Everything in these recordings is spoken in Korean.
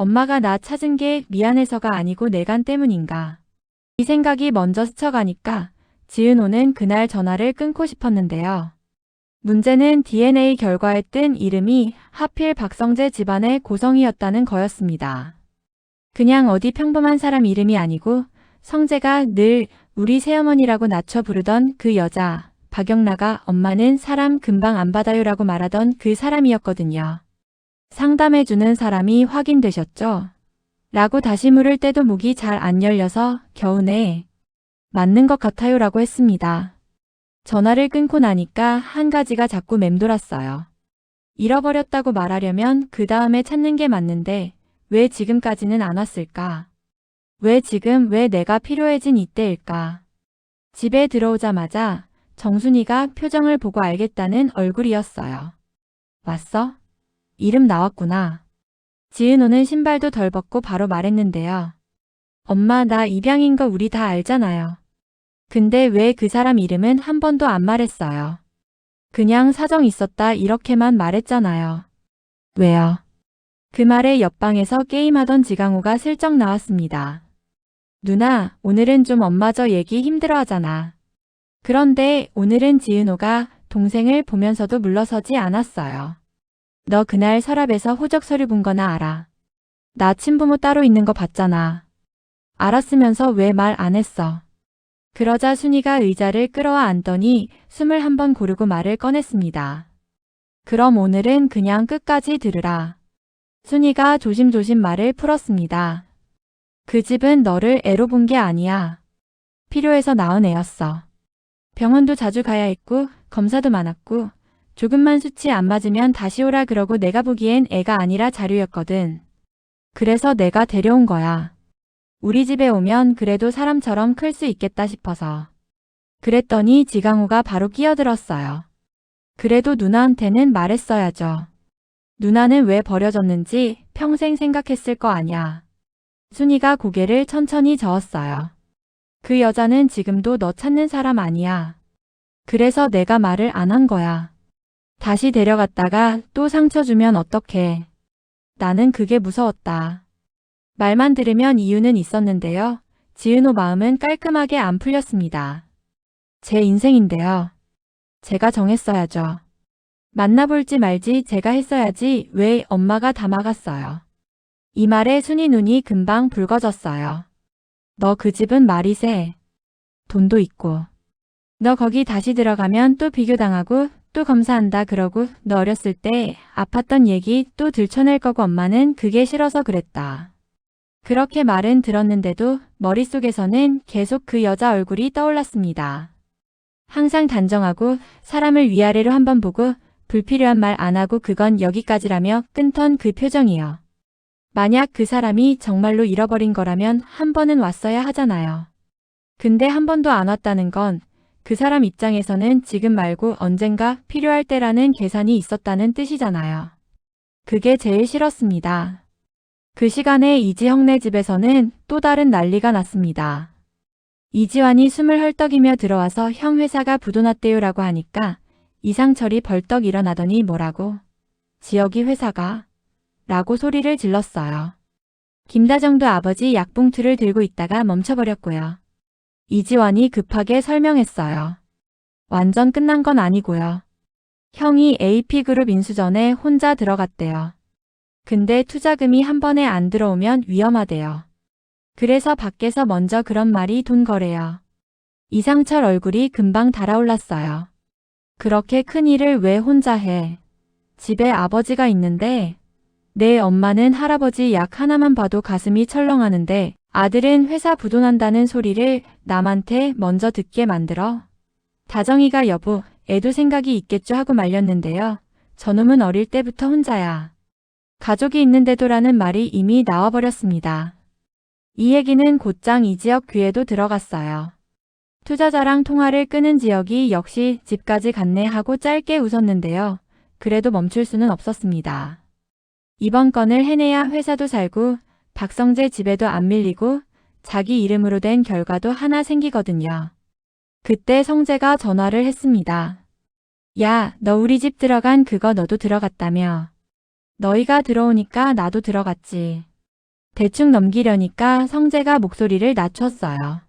엄마가 나 찾은 게 미안해서가 아니고 내간 때문인가. 이 생각이 먼저 스쳐가니까 지은호는 그날 전화를 끊고 싶었는데요. 문제는 DNA 결과에 뜬 이름이 하필 박성재 집안의 고성이었다는 거였습니다. 그냥 어디 평범한 사람 이름이 아니고 성재가 늘 우리 새어머니라고 낮춰 부르던 그 여자, 박영나가 엄마는 사람 금방 안 받아요라고 말하던 그 사람이었거든요. 상담해주는 사람이 확인되셨죠? 라고 다시 물을 때도 목이 잘 안 열려서 겨우내 맞는 것 같아요 라고 했습니다. 전화를 끊고 나니까 한 가지가 자꾸 맴돌았어요. 잃어버렸다고 말하려면 그 다음에 찾는 게 맞는데 왜 지금까지는 안 왔을까? 왜 지금 왜 내가 필요해진 이때일까? 집에 들어오자마자 정순이가 표정을 보고 알겠다는 얼굴이었어요. 왔어? 이름 나왔구나. 지은호는 신발도 덜 벗고 바로 말했는데요. 엄마 나 입양인 거 우리 다 알잖아요. 근데 왜 그 사람 이름은 한 번도 안 말했어요. 그냥 사정 있었다 이렇게만 말했잖아요. 왜요? 그 말에 옆방에서 게임하던 지강호가 슬쩍 나왔습니다. 누나, 오늘은 좀 엄마 저 얘기 힘들어 하잖아. 그런데 오늘은 지은호가 동생을 보면서도 물러서지 않았어요. 너 그날 서랍에서 호적 서류 본 거나 알아. 나 친부모 따로 있는 거 봤잖아. 알았으면서 왜 말 안 했어? 그러자 순이가 의자를 끌어와 앉더니 숨을 한 번 고르고 말을 꺼냈습니다. 그럼 오늘은 그냥 끝까지 들으라. 순이가 조심조심 말을 풀었습니다. 그 집은 너를 애로 본 게 아니야. 필요해서 낳은 애였어. 병원도 자주 가야 했고 검사도 많았고 조금만 수치 안 맞으면 다시 오라 그러고 내가 보기엔 애가 아니라 자료였거든. 그래서 내가 데려온 거야. 우리 집에 오면 그래도 사람처럼 클 수 있겠다 싶어서. 그랬더니 지강호가 바로 끼어들었어요. 그래도 누나한테는 말했어야죠. 누나는 왜 버려졌는지 평생 생각했을 거 아냐. 순이가 고개를 천천히 저었어요. 그 여자는 지금도 너 찾는 사람 아니야. 그래서 내가 말을 안 한 거야. 다시 데려갔다가 또 상처 주면 어떡해. 나는 그게 무서웠다. 말만 들으면 이유는 있었는데요. 지은호 마음은 깔끔하게 안 풀렸습니다. 제 인생인데요. 제가 정했어야죠. 만나볼지 말지 제가 했어야지 왜 엄마가 다 막았어요. 이 말에 순이 눈이 금방 붉어졌어요. 너 그 집은 말이 세. 돈도 있고. 너 거기 다시 들어가면 또 비교당하고 또 검사한다 그러고 너 어렸을 때 아팠던 얘기 또 들춰낼 거고 엄마는 그게 싫어서 그랬다. 그렇게 말은 들었는데도 머릿속에서는 계속 그 여자 얼굴이 떠올랐습니다. 항상 단정하고 사람을 위아래로 한번 보고 불필요한 말 안 하고 그건 여기까지라며 끊던 그 표정이요. 만약 그 사람이 정말로 잃어버린 거라면 한 번은 왔어야 하잖아요. 근데 한 번도 안 왔다는 건 그 사람 입장에서는 지금 말고 언젠가 필요할 때라는 계산이 있었다는 뜻이잖아요. 그게 제일 싫었습니다. 그 시간에 이지형네 집에서는 또 다른 난리가 났습니다. 이지환이 숨을 헐떡이며 들어와서 형 회사가 부도났대요라고 하니까 이상철이 벌떡 일어나더니 뭐라고? 지역이 회사가? 라고 소리를 질렀어요. 김다정도 아버지 약봉투를 들고 있다가 멈춰버렸고요. 이지환이 급하게 설명했어요. 완전 끝난 건 아니고요. 형이 AP그룹 인수전에 혼자 들어갔대요. 근데 투자금이 한 번에 안 들어오면 위험하대요. 그래서 밖에서 먼저 그런 말이 돈 거래요. 이상철 얼굴이 금방 달아올랐어요. 그렇게 큰 일을 왜 혼자 해? 집에 아버지가 있는데 내 엄마는 할아버지 약 하나만 봐도 가슴이 철렁하는데 아들은 회사 부도난다는 소리를 남한테 먼저 듣게 만들어. 다정이가 여보, 애도 생각이 있겠죠 하고 말렸는데요. 저놈은 어릴 때부터 혼자야. 가족이 있는데도라는 말이 이미 나와버렸습니다. 이 얘기는 곧장 이 지역 귀에도 들어갔어요. 투자자랑 통화를 끄는 지역이 역시 집까지 갔네 하고 짧게 웃었는데요. 그래도 멈출 수는 없었습니다. 이번 건을 해내야 회사도 살고 박성재 집에도 안 밀리고 자기 이름으로 된 결과도 하나 생기거든요. 그때 성재가 전화를 했습니다. 야, 너 우리 집 들어간 그거 너도 들어갔다며. 너희가 들어오니까 나도 들어갔지. 대충 넘기려니까 성재가 목소리를 낮췄어요.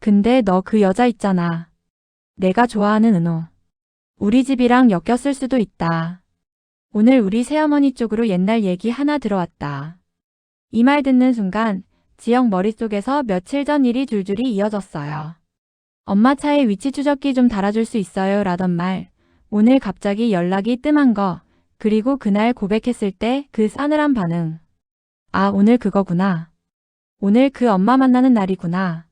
근데 너 그 여자 있잖아. 내가 좋아하는 은호. 우리 집이랑 엮였을 수도 있다. 오늘 우리 새어머니 쪽으로 옛날 얘기 하나 들어왔다. 이 말 듣는 순간 지영 머릿속에서 며칠 전 일이 줄줄이 이어졌어요. 엄마 차에 위치 추적기 좀 달아줄 수 있어요 라던 말. 오늘 갑자기 연락이 뜸한 거. 그리고 그날 고백했을 때 그 싸늘한 반응. 아, 오늘 그거구나. 오늘 그 엄마 만나는 날이구나.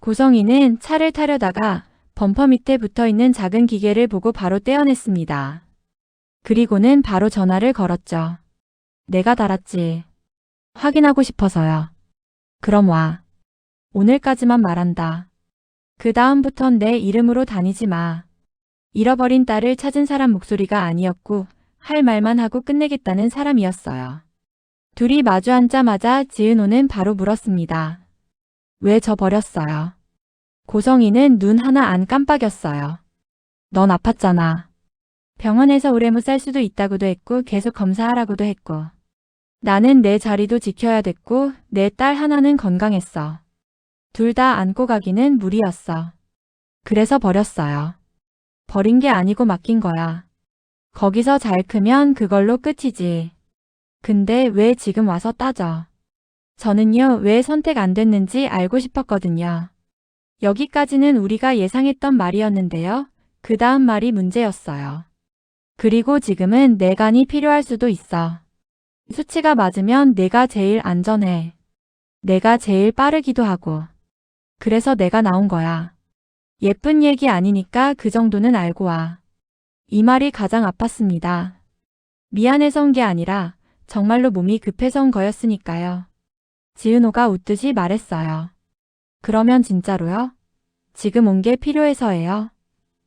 고성이는 차를 타려다가 범퍼 밑에 붙어 있는 작은 기계를 보고 바로 떼어냈습니다. 그리고는 바로 전화를 걸었죠. 내가 달았지. 확인하고 싶어서요. 그럼 와. 오늘까지만 말한다. 그 다음부턴 내 이름으로 다니지 마. 잃어버린 딸을 찾은 사람 목소리가 아니었고 할 말만 하고 끝내겠다는 사람이었어요. 둘이 마주 앉자마자 지은호는 바로 물었습니다. 왜 저 버렸어요? 고성이는 눈 하나 안 깜빡였어요. 넌 아팠잖아. 병원에서 오래 못 살 수도 있다고도 했고 계속 검사하라고도 했고. 나는 내 자리도 지켜야 됐고 내 딸 하나는 건강했어. 둘 다 안고 가기는 무리였어. 그래서 버렸어요. 버린 게 아니고 맡긴 거야. 거기서 잘 크면 그걸로 끝이지. 근데 왜 지금 와서 따져? 저는요, 왜 선택 안 됐는지 알고 싶었거든요. 여기까지는 우리가 예상했던 말이었는데요. 그 다음 말이 문제였어요. 그리고 지금은 내간이 필요할 수도 있어. 수치가 맞으면 내가 제일 안전해. 내가 제일 빠르기도 하고. 그래서 내가 나온 거야. 예쁜 얘기 아니니까 그 정도는 알고 와. 이 말이 가장 아팠습니다. 미안해서 온 게 아니라 정말로 몸이 급해서 온 거였으니까요. 지은호가 웃듯이 말했어요. 그러면 진짜로요? 지금 온 게 필요해서예요.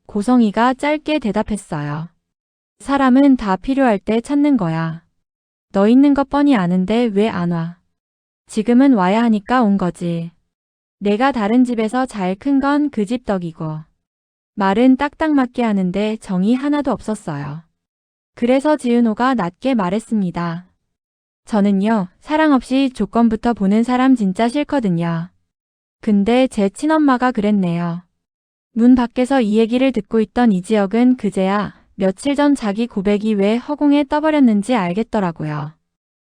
고성이가 짧게 대답했어요. 사람은 다 필요할 때 찾는 거야. 너 있는 것 뻔히 아는데 왜 안 와? 지금은 와야 하니까 온 거지. 내가 다른 집에서 잘 큰 건 그 집 덕이고. 말은 딱딱 맞게 하는데 정이 하나도 없었어요. 그래서 지은호가 낮게 말했습니다. 저는요, 사랑 없이 조건부터 보는 사람 진짜 싫거든요. 근데 제 친엄마가 그랬네요. 문 밖에서 이 얘기를 듣고 있던 이지혁은 그제야 며칠 전 자기 고백이 왜 허공에 떠버렸는지 알겠더라고요.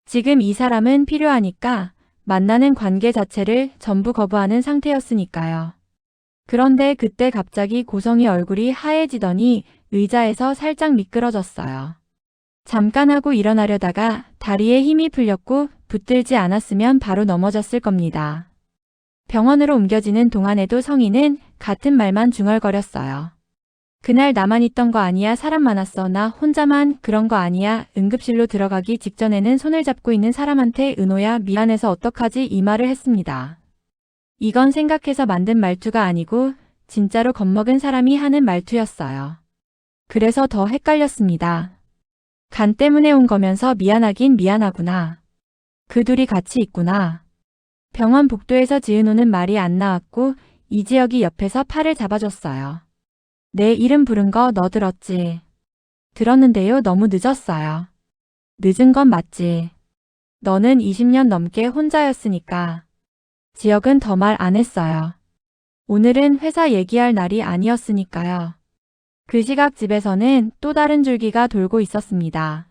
지금 이 사람은 필요하니까 만나는 관계 자체를 전부 거부하는 상태였으니까요. 그런데 그때 갑자기 고성이 얼굴이 하얘지더니 의자에서 살짝 미끄러졌어요. 잠깐 하고 일어나려다가 다리에 힘이 풀렸고 붙들지 않았으면 바로 넘어졌을 겁니다. 병원으로 옮겨지는 동안에도 성인은 같은 말만 중얼거렸어요. 그날 나만 있던 거 아니야 사람 많았어 나 혼자만 그런 거 아니야 응급실로 들어가기 직전에는 손을 잡고 있는 사람한테 은호야 미안해서 어떡하지 이 말을 했습니다. 이건 생각해서 만든 말투가 아니고 진짜로 겁먹은 사람이 하는 말투였어요. 그래서 더 헷갈렸습니다. 간 때문에 온 거면서 미안하긴 미안하구나. 그 둘이 같이 있구나. 병원 복도에서 지은호는 말이 안 나왔고 이지혁이 옆에서 팔을 잡아줬어요. 내 이름 부른 거 너 들었지? 들었는데요 너무 늦었어요. 늦은 건 맞지. 너는 20년 넘게 혼자였으니까. 지혁은 더 말 안 했어요. 오늘은 회사 얘기할 날이 아니었으니까요. 그 시각 집에서는 또 다른 줄기가 돌고 있었습니다.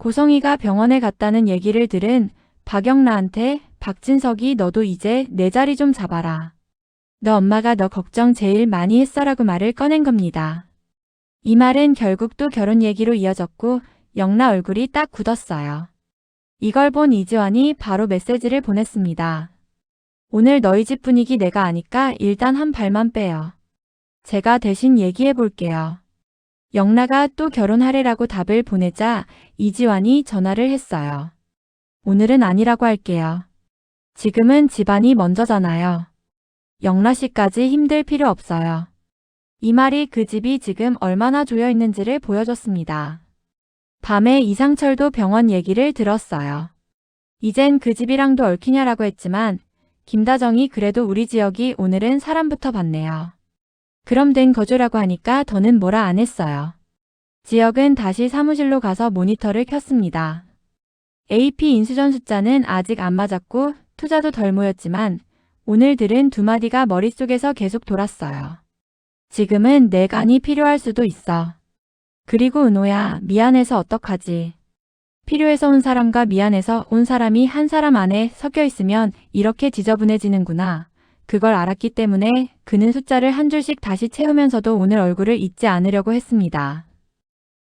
고성이가 병원에 갔다는 얘기를 들은 박영라한테 박진석이 너도 이제 내 자리 좀 잡아라. 너 엄마가 너 걱정 제일 많이 했어라고 말을 꺼낸 겁니다. 이 말은 결국 또 결혼 얘기로 이어졌고 영라 얼굴이 딱 굳었어요. 이걸 본 이지환이 바로 메시지를 보냈습니다. 오늘 너희 집 분위기 내가 아니까 일단 한 발만 빼요. 제가 대신 얘기해 볼게요. 영라가 또 결혼하래라고 답을 보내자 이지환이 전화를 했어요. 오늘은 아니라고 할게요. 지금은 집안이 먼저잖아요. 영라 씨까지 힘들 필요 없어요. 이 말이 그 집이 지금 얼마나 조여 있는지를 보여줬습니다. 밤에 이상철도 병원 얘기를 들었어요. 이젠 그 집이랑도 얽히냐라고 했지만 김다정이 그래도 우리 지역이 오늘은 사람부터 봤네요. 그럼 된 거죠라고 하니까 더는 뭐라 안 했어요. 지역은 다시 사무실로 가서 모니터를 켰습니다. AP 인수전 숫자는 아직 안 맞았고 투자도 덜 모였지만 오늘 들은 두 마디가 머릿속에서 계속 돌았어요. 지금은 내 간이 필요할 수도 있어. 그리고 은호야, 미안해서 어떡하지? 필요해서 온 사람과 미안해서 온 사람이 한 사람 안에 섞여 있으면 이렇게 지저분해지는구나. 그걸 알았기 때문에 그는 숫자를 한 줄씩 다시 채우면서도 오늘 얼굴을 잊지 않으려고 했습니다.